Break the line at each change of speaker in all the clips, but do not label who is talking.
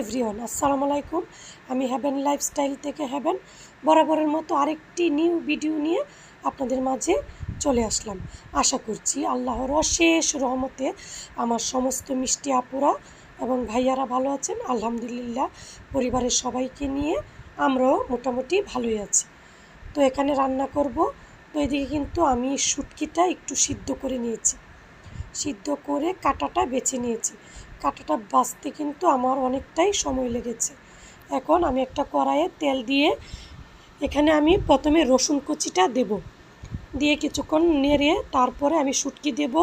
Everyone আসসালামু আলাইকুম। আমি হ্যাভেন লাইফস্টাইল থেকে হ্যাভেন বরাবরের মতো আরেকটি নিউ ভিডিও নিয়ে আপনাদের মাঝে চলে আসলাম। আশা করছি আল্লাহর অশেষ রহমতে আমার সমস্ত মিষ্টি আপুরা এবং ভাইয়ারা ভালো আছেন। আলহামদুলিল্লাহ, পরিবারের সবাইকে নিয়ে আমরাও মোটামুটি ভালোই আছি। তো এখানে রান্না করব। তো এদিকে কিন্তু আমি শুটকিটা একটু সিদ্ধ করে নিয়েছি। সিদ্ধ করে কাটাটা বেছে নিয়েছি। কাটাটা বাছতে কিন্তু আমার অনেকটাই সময় লেগেছে। এখন আমি একটা কড়াইয়ে তেল দিয়ে এখানে আমি প্রথমে রসুন কুচিটা দেব। দিয়ে কিছুক্ষণ নেড়ে তারপরে আমি শুটকি দেব।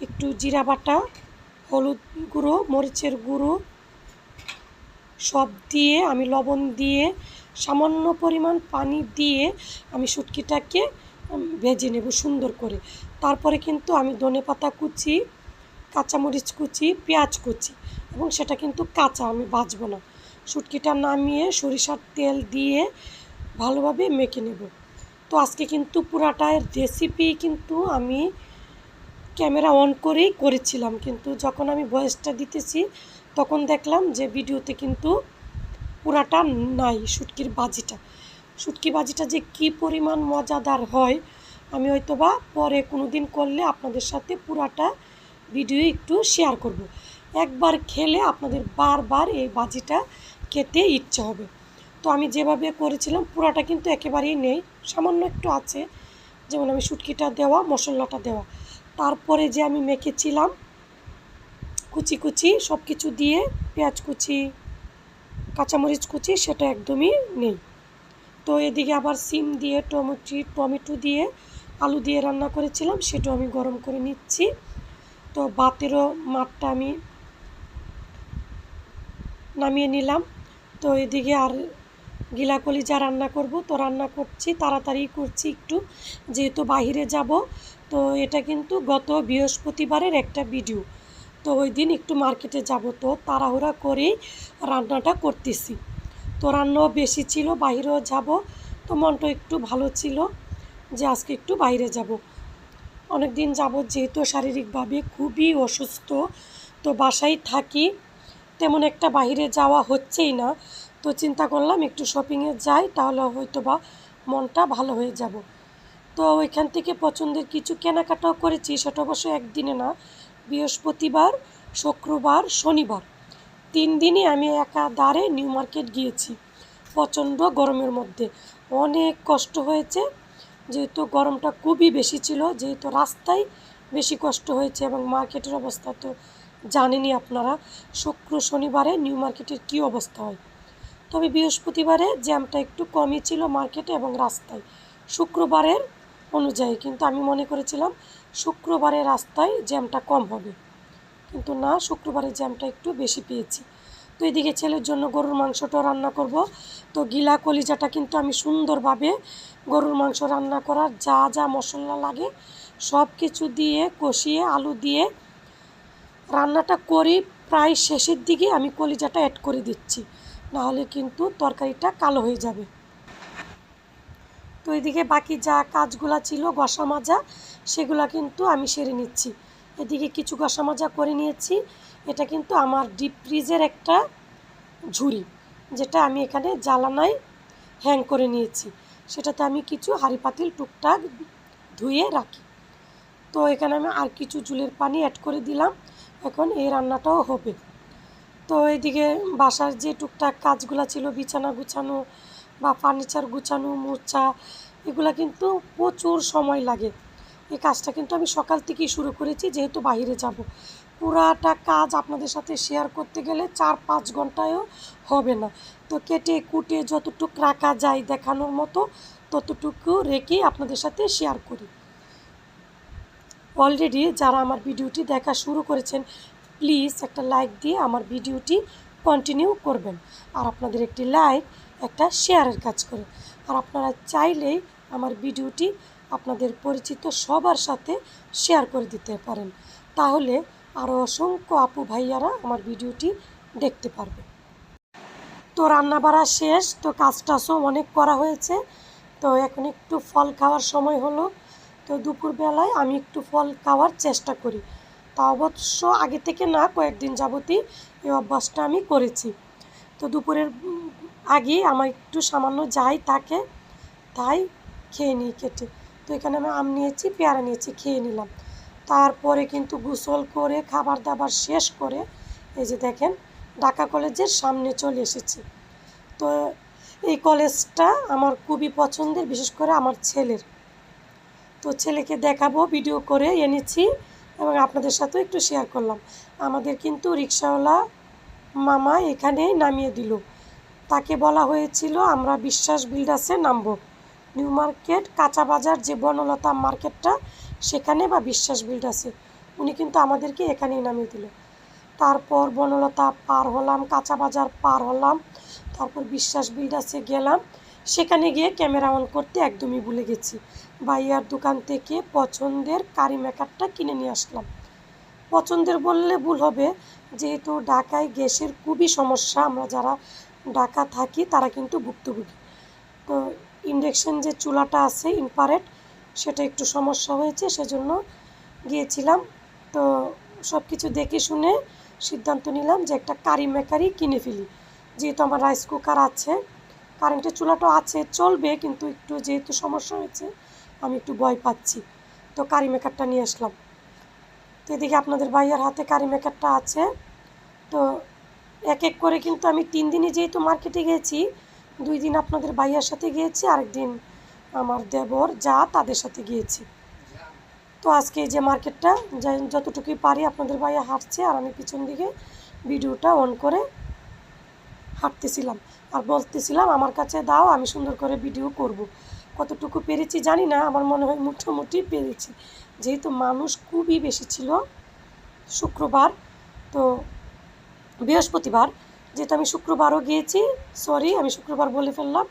একটু জিরা বাটা, হলুদ গুঁড়ো, মরিচের গুঁড়ো সব দিয়ে আমি লবণ দিয়ে সামান্য পরিমাণ পানি দিয়ে আমি শুটকিটাকে ভেজে নেব সুন্দর করে। তারপরে কিন্তু আমি ধনে পাতা কুচি কাঁচামরিচ কুচি, পেঁয়াজ কুচি এবং সেটা কিন্তু কাঁচা, আমি ভাজবো না। শুটকিটা নামিয়ে সরিষার তেল দিয়ে ভালোভাবে মেখে নেব। তো আজকে কিন্তু পুরাটার রেসিপি কিন্তু আমি ক্যামেরা অন করেই করেছিলাম। কিন্তু যখন আমি ভয়েসটা দিতেছি, তখন দেখলাম যে ভিডিওতে কিন্তু পুরাটা নাই, শুটকির বাজিটা। শুটকি বাজিটা যে কি পরিমাণ মজাদার হয়, আমি হয়তো বা পরে কোনো দিন করলে আপনাদের সাথে পুরাটা ভিডিও একটু শেয়ার করব। একবার খেলে আপনাদের বারবার এই বাজিটা খেতে ইচ্ছে হবে। তো আমি যেভাবে করেছিলাম, পুরাটা কিন্তু একেবারেই নেই। সামান্য একটু আছে, যেমন আমি শুটকিটা দেওয়া, মশলাটা দেওয়া। তারপরে যে আমি মেখেছিলাম, কুচি কুচি সব কিছু দিয়ে পেঁয়াজ কুচি, কাঁচামরিচ কুচি, সেটা একদমই নেই। তো এদিকে আবার সিম দিয়ে, টমেটো টমেটো দিয়ে, আলু দিয়ে রান্না করেছিলাম, সেটাও আমি গরম করে নিচ্ছি। তো বাতেরও মাঠটা আমি নামিয়ে নিলাম। তো এদিকে আর গিলাকলি যা রান্না করব, তো রান্না করছি, তাড়াতাড়ি করছি একটু। যেহেতু বাহিরে যাব, তো এটা কিন্তু গত বৃহস্পতিবারের একটা ভিডিও। তো ওই দিন একটু মার্কেটে যাব, তো তাড়াহুড়া করেই রান্নাটা করতেছি। তো রান্নাও বেশি ছিল বাইরেও যাব, তো মনটা একটু ভালো ছিল যে আজকে একটু বাইরে যাব। অনেক দিন যাবৎ যেহেতু শারীরিকভাবে খুবই অসুস্থ, তো বাসায় থাকি, তেমন একটা বাইরে যাওয়া হচ্ছেই না। তো চিন্তা করলাম একটু শপিংয়ে যাই, তাহলে হয়তো বা মনটা ভালো হয়ে যাব। তো ওইখান থেকে পছন্দের কিছু কেনাকাটাও করেছি, সেটা অবশ্য একদিনে না, বৃহস্পতিবার, শুক্রবার, শনিবার। তিন দিনই আমি একা দাঁড়ে নিউ মার্কেট গিয়েছি, প্রচণ্ড গরমের মধ্যে। অনেক কষ্ট হয়েছে যেহেতু গরমটা খুবই বেশি ছিল, যেহেতু রাস্তায় বেশি কষ্ট হয়েছে এবং মার্কেটের অবস্থা তো জানেনই আপনারা, শুক্র শনিবারে নিউ মার্কেটের কী অবস্থা হয়? তবে বৃহস্পতিবারে জ্যামটা একটু কমই ছিল মার্কেটে এবং রাস্তায়, শুক্রবারের অনুযায়ী, কিন্তু আমি মনে করেছিলাম শুক্রবারে রাস্তায় জ্যামটা কম হবে, কিন্তু না, শুক্রবারের জ্যামটা একটু বেশি পেয়েছি। তো এদিকে ছেলের জন্য গরুর মাংসটা রান্না করব। তো গিলা কলিজাটা কিন্তু আমি সুন্দরভাবে গরুর মাংস রান্না করার যা যা মশলা লাগে সব কিছু দিয়ে কষিয়ে আলু দিয়ে রান্নাটা করি। প্রায় শেষের দিকে আমি কলিজাটা অ্যাড করে দিচ্ছি। নাহলে কিন্তু তরকারিটা কালো হয়ে যাবে। তো এদিকে বাকি যা কাজগুলা ছিল গসা মাজা, সেগুলা কিন্তু আমি সেরে নিচ্ছি। এদিকে কিছু গসা মাজা করে নিয়েছি। এটা কিন্তু আমার ডিপ ফ্রিজের একটা ঝুড়ি, যেটা আমি এখানে জ্বালানায় হ্যাং করে নিয়েছি। সেটাতে আমি কিছু হাঁড়ি পাতিল টুকটাক ধুয়ে রাখি। তো এখানে আমি আর কিছু জুলের পানি অ্যাড করে দিলাম। এখন এই রান্নাটাও হবে। তো এদিকে বাসার যে টুকটাক কাজগুলো ছিল, বিছানা গুছানো বা ফার্নিচার গুছানো মোচা এগুলা কিন্তু প্রচুর সময় লাগে। এই কাজটা কিন্তু আমি সকাল থেকেই শুরু করেছি, যেহেতু বাইরে যাব। পুরাটা কাজ আপনাদের সাথে শেয়ার করতে গেলে চার পাঁচ ঘন্টায়ও হবে না। তো কেটে কুটে যতটুকু রাখা যায় দেখানোর মতো, ততটুকু রেখেই আপনাদের সাথে শেয়ার করি। অলরেডি যারা আমার ভিডিওটি দেখা শুরু করেছেন প্লিজ একটা লাইক দিয়ে আমার ভিডিওটি কন্টিনিউ করবেন। আর আপনাদের একটি লাইক একটা শেয়ারের কাজ করে। আর আপনারা চাইলেই আমার ভিডিওটি আপনাদের পরিচিত সবার সাথে শেয়ার করে দিতে পারেন। তাহলে আরও অসংখ্য আপু ভাইয়ারা আমার ভিডিওটি দেখতে পারবে। তো রান্না বাড়া শেষ, তো কাজ টাজও অনেক করা হয়েছে। তো এখন একটু ফল খাওয়ার সময় হলো। তো দুপুরবেলায় আমি একটু ফল খাওয়ার চেষ্টা করি। তা অবশ্য আগে থেকে না, কয়েকদিন যাবতই এই অভ্যাসটা আমি করেছি। তো দুপুরের আগে আমার একটু সামান্য যাই থাকে, তাই খেয়ে নিই কেটে। তো এখানে আমি আম নিয়েছি, পেয়ারা নিয়েছি, খেয়ে নিলাম। তারপরে কিন্তু গোসল করে খাবার দাবার শেষ করে, এই যে দেখেন, ঢাকা কলেজের সামনে চলে এসেছি। তো এই কলেজটা আমার খুবই পছন্দের, বিশেষ করে আমার ছেলের। তো ছেলেকে দেখাবো, ভিডিও করে এনেছি এবং আপনাদের সাথেও একটু শেয়ার করলাম। আমাদের কিন্তু রিক্সাওয়ালা মামা এখানেই নামিয়ে দিল। তাকে বলা হয়েছিল, আমরা বিশ্বাস বিল্ডার্সে নামবো। নিউ মার্কেট, কাঁচা বাজার, যে বনলতা মার্কেটটা, সেখানে বা বিশ্বাস বিল্ড আছে। উনি কিন্তু আমাদেরকে এখানেই নামিয়ে দিল। তারপর বনলতা পার হলাম, কাঁচা বাজার পার হলাম, তারপর বিশ্বাস বিল্ডার্সে গেলাম। সেখানে গিয়ে ক্যামেরা অন করতে একদমই ভুলে গেছি। বাইয়ার দোকান থেকে পছন্দের কারি মেকারটা কিনে নিয়ে আসলাম। পছন্দের বললে ভুল হবে, যেহেতু ঢাকায় গ্যাসের খুবই সমস্যা, আমরা যারা ঢাকা থাকি তারা কিন্তু ভুক্তভোগী। তো ইন্ডাকশন যে চুলাটা আছে ইনফারেট সেটা একটু সমস্যা হয়েছে, সেজন্য গিয়েছিলাম। তো সব কিছু দেখে শুনে সিদ্ধান্ত নিলাম যে একটা কারি মেকারি কিনে ফেলি। যেহেতু আমার রাইস কুকার আছে কারেন্টের চুলাটা আছে, চলবে, কিন্তু একটু যেহেতু সমস্যা হয়েছে, আমি একটু ভয় পাচ্ছি। তো কারি মেকারটা নিয়ে আসলাম। তো এদিকে আপনাদের ভাইয়ার হাতে কারি মেকারটা আছে। তো এক এক করে কিন্তু আমি তিন দিনই যেহেতু মার্কেটে গিয়েছি দুই দিন আপনাদের ভাইয়ার সাথে গিয়েছি আরেকদিন আমার দেবর, যা তাদের সাথে গিয়েছি। তো আজকে যে মার্কেটটা যা- যতটুকুই পারি আপনাদের ভাইয়া হাঁটছে আর আমি পিছন দিকে ভিডিওটা অন করে হাঁটতেছিলাম। আর বলতেছিলাম, আমার কাছে দাও, আমি সুন্দর করে ভিডিও করব। কতটুকু পেরেছি জানি না, আমার মনে হয় মুঠোমুটি পেরেছি। যেহেতু মানুষ খুবই বেশি ছিল, শুক্রবার, তো বৃহস্পতিবার যেহেতু আমি শুক্রবারও গিয়েছি সরি আমি শুক্রবার বলে ফেললাম,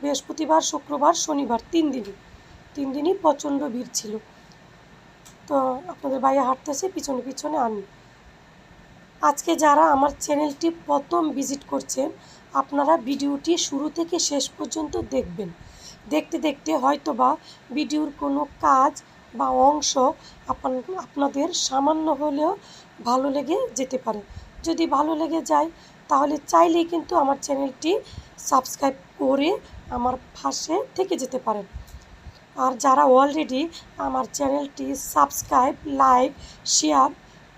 বৃহস্পতিবার, শুক্রবার, শনিবার, তিন দিনই তিন দিনই প্রচণ্ড ভিড় ছিল। তো আপনাদের বাইরে হাঁটতেছে, পিছনে পিছনে আমি। আজকে যারা আমার চ্যানেলটি প্রথম ভিজিট করছেন, আপনারা ভিডিওটি শুরু থেকে শেষ পর্যন্ত দেখবেন। দেখতে দেখতে হয়তো বা ভিডিওর কোনো কাজ বা অংশ আপন- আপনাদের সামান্য হলেও ভালো লেগে যেতে পারে। যদি ভালো লেগে যায় তাহলে চাইলেই কিন্তু আমার চ্যানেলটি সাবস্ক্রাইব করে আমার পাশে থেকে যেতে পারেন। আর যারা অলরেডি আমার চ্যানেলটি সাবস্ক্রাইব, লাইক, শেয়ার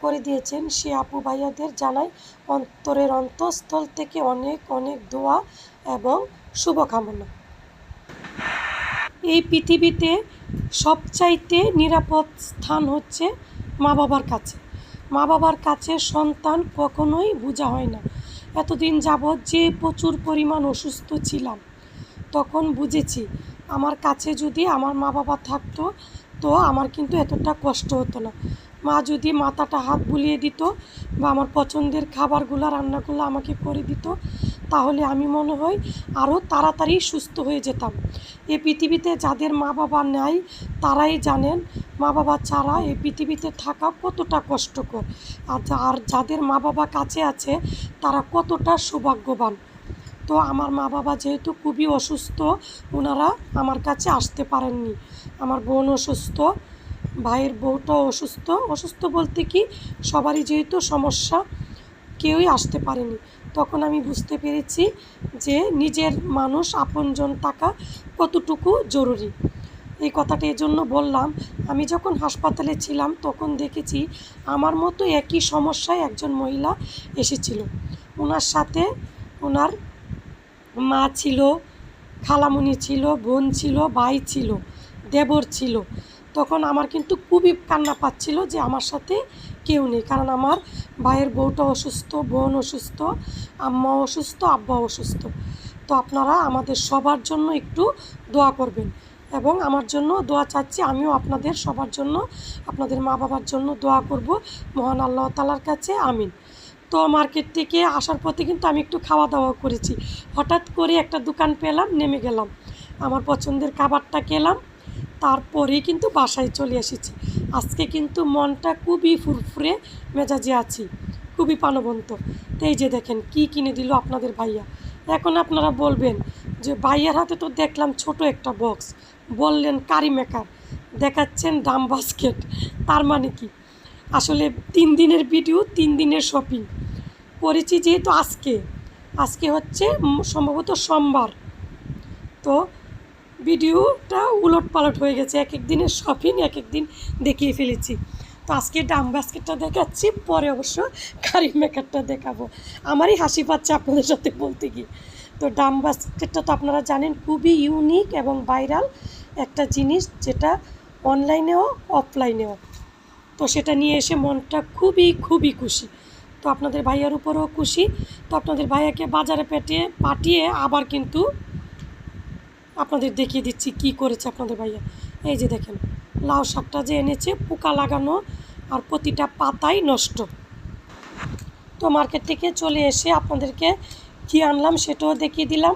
করে দিয়েছেন, সে আপু ভাইয়াদের জানাই অন্তরের অন্তঃস্থল থেকে অনেক অনেক দোয়া এবং শুভকামনা। এই পৃথিবীতে সবচাইতে নিরাপদ স্থান হচ্ছে মা বাবার কাছে। মা বাবার কাছে সন্তান কখনোই বোঝা হয় না। এতদিন যাবৎ যে প্রচুর পরিমাণ অসুস্থ ছিলাম, তখন বুঝেছি আমার কাছে যদি আমার মা বাবা থাকতো, তো আমার কিন্তু এতটা কষ্ট হতো না। মা যদি মাথাটা হাত বুলিয়ে দিত বা আমার পছন্দের খাবারগুলো, রান্নাগুলো আমাকে করে দিত তাহলে আমি মনে হয় আরও তাড়াতাড়ি সুস্থ হয়ে যেতাম। এ পৃথিবীতে যাদের মা বাবা নাই, তারাই জানেন মা বাবা ছাড়া এই পৃথিবীতে থাকা কতটা কষ্টকর। আর আর যাদের মা বাবা কাছে আছে, তারা কতটা সৌভাগ্যবান। তো আমার মা বাবা যেহেতু খুবই অসুস্থ ওনারা আমার কাছে আসতে পারেননি। আমার বোন অসুস্থ, ভাইয়ের বউটাও অসুস্থ। অসুস্থ বলতে কি? সবারই যেহেতু সমস্যা, কেউই আসতে পারেনি। তখন আমি বুঝতে পেরেছি যে নিজের মানুষ আপনজন থাকা কতটুকু জরুরি। এই কথাটা এজন্য বললাম, আমি যখন হাসপাতালে ছিলাম তখন দেখেছি আমার মতো একই সমস্যায় একজন মহিলা এসেছিল। ওনার সাথে ওনার মা ছিল, খালামুনি ছিল, বোন ছিল, ভাই ছিল, দেবর ছিল। তখন আমার কিন্তু খুবই কান্না পাচ্ছিল যে আমার সাথে কেউ নেই। কারণ আমার ভাইয়ের বউটা অসুস্থ, বোন অসুস্থ, আম্মা অসুস্থ, আব্বা অসুস্থ। তো আপনারা আমাদের সবার জন্য একটু দোয়া করবেন এবং আমার জন্য দোয়া চাচ্ছি, আমিও আপনাদের সবার জন্য, আপনাদের মা বাবার জন্য দোয়া করব। মহান আল্লাহ তালার কাছে, আমিন। তো মার্কেট থেকে আসার পথে কিন্তু আমি একটু খাওয়া দাওয়া করেছি। হঠাৎ করে একটা দোকান পেলাম, নেমে গেলাম। আমার পছন্দের খাবারটা খেলাম। তারপরেই কিন্তু বাসায় চলে এসেছি। আজকে কিন্তু মনটা খুবই ফুরফুরে মেজাজে আছি, খুবই প্রাণবন্ত। এই যে দেখেন, কি কিনে দিল আপনাদের ভাইয়া? এখন আপনারা বলবেন যে, ভাইয়ার হাতে তো দেখলাম ছোট একটা বক্স বললেন, কারি মেকার, দেখাচ্ছেন ডাম বাস্কেট তার মানে কি? আসলে তিন দিনের ভিডিও তিন দিনের শপিং করেছি যেহেতু আজকে। আজকে হচ্ছে, সম্ভবত সোমবার। তো ভিডিওটা উলট পালট হয়ে গেছে। এক এক দিনের শপিং এক এক দিন দেখিয়ে ফেলেছি। তো আজকে ডাম বাস্কেটটা দেখাচ্ছি, পরে অবশ্য কারি মেকারটা দেখাবো। আমারই হাসি পাচ্ছে আপনাদের সাথে বলতে গিয়ে। তো ডাম বাস্কেটটা তো আপনারা জানেন, খুবই ইউনিক এবং ভাইরাল একটা জিনিস যেটা অনলাইনেও অফলাইনেও তো সেটা নিয়ে এসে মনটা খুবই খুবই খুশি। তো আপনাদের ভাইয়ার উপরেও খুশি। তো আপনাদের ভাইয়াকে বাজারে পেটিয়ে, পাঠিয়ে আবার কিন্তু আপনাদের দেখিয়ে দিচ্ছি কি করেছে আপনাদের ভাইয়া। এই যে দেখেন, লাউ শাকটা যে এনেছে, পোকা লাগানো আর প্রতিটা পাতাই নষ্ট। তো মার্কেট থেকে চলে এসে আপনাদেরকে কী আনলাম সেটাও দেখিয়ে দিলাম।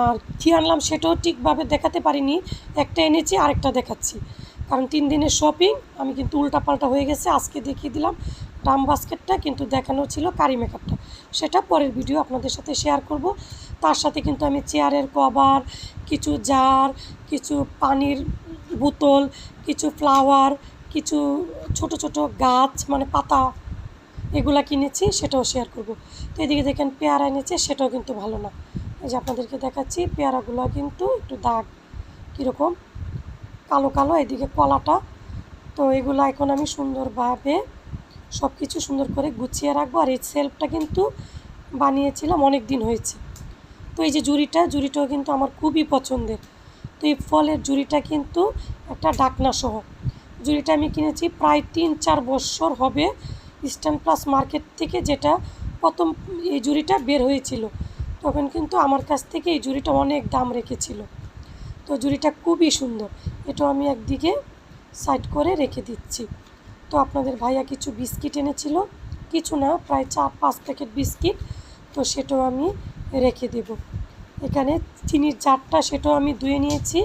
আর কী আনলাম সেটাও ঠিকভাবে দেখাতে পারিনি। একটা এনেছি, আরেকটা দেখাচ্ছি। কারণ তিন দিনের শপিং আমি কিন্তু উল্টাপাল্টা হয়ে গেছে, আজকে দেখিয়ে দিলাম। ডাম বাস্কেটটা কিন্তু দেখানো ছিল কারি মেকআপটা সেটা পরের ভিডিও আপনাদের সাথে শেয়ার করব। তার সাথে কিন্তু আমি চেয়ারের কভার, কিছু জার, কিছু পানির বোতল, কিছু ফ্লাওয়ার, কিছু ছোট ছোট গাছ মানে পাতা এগুলা কিনেছি, সেটাও শেয়ার করব। তো এদিকে দেখেন পেয়ারা এনেছে, সেটাও কিন্তু ভালো না। এই যে আপনাদেরকে দেখাচ্ছি, পেয়ারাগুলো কিন্তু একটু দাগ কীরকম, কালো কালো, এদিকে কলাটা। তো এগুলো এখন আমি সুন্দরভাবে সব কিছু সুন্দর করে গুছিয়ে রাখব। আর এই সেলফটা কিন্তু বানিয়েছিলাম অনেক দিন হয়েছে। তো এই যে জুড়িটা, জুড়িটাও কিন্তু আমার খুবই পছন্দের। তো এই ফলের জুড়িটা কিন্তু একটা ডাকনা সহ। জুড়িটা আমি কিনেছি প্রায় তিন চার বছর হবে ইস্টার্ন প্লাস মার্কেট থেকে যেটা প্রথম এই জুড়িটা বের হয়েছিল। তখন কিন্তু আমার কাছ থেকে এই জুড়িটা অনেক দাম রেখেছিল। তো জুড়িটা খুবই সুন্দর। এটাও আমি একদিকে সাইড করে রেখে দিচ্ছি। তো আপনাদের ভাইয়া কিছু বিস্কিট এনেছিল। কিছু না, প্রায় চার পাঁচ প্যাকেট বিস্কিট। তো সেটাও আমি রেখে দেব। এখানে চিনির জারটা সেটাও আমি ধুয়ে নিয়েছি।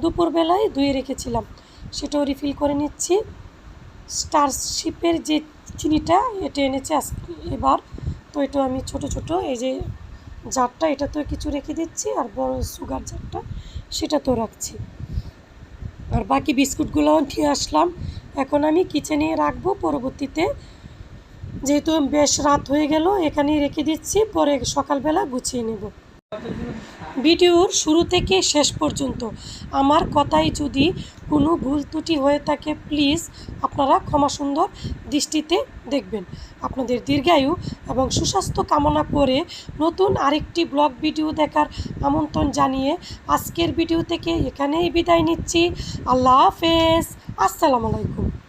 দুপুরবেলায় ধুয়ে রেখেছিলাম। সেটাও রিফিল করে নিচ্ছি। স্টারশিপের যে চিনিটা, এটা এনেছে এবার। তো এটা আমি ছোট ছোট এই যে জারটা এটা তো কিছু রেখে দিচ্ছি আর বড় সুগার জারটা সেটা তো রাখছি। আর বাকি বিস্কুটগুলোও নিয়ে আসলাম। এখন আমি কিচেনে রাখব পরবর্তীতে। যেহেতু বেশ রাত হয়ে গেল, এখানেই রেখে দিচ্ছি, পরে সকালবেলা গুছিয়ে নেব। ভিডিওর শুরু থেকে শেষ পর্যন্ত আমার কথাই যদি কোনো ভুল ত্রুটি হয়ে থাকে, প্লিজ আপনারা ক্ষমা সুন্দর দৃষ্টিতে দেখবেন। আপনাদের দীর্ঘায়ু এবং সুস্বাস্থ্য কামনা করে নতুন আরেকটি ব্লগ ভিডিও দেখার আমন্ত্রণ জানিয়ে আজকের ভিডিও থেকে এখানেই বিদায় নিচ্ছি। আল্লাহ হাফেজ। আসসালামু আলাইকুম।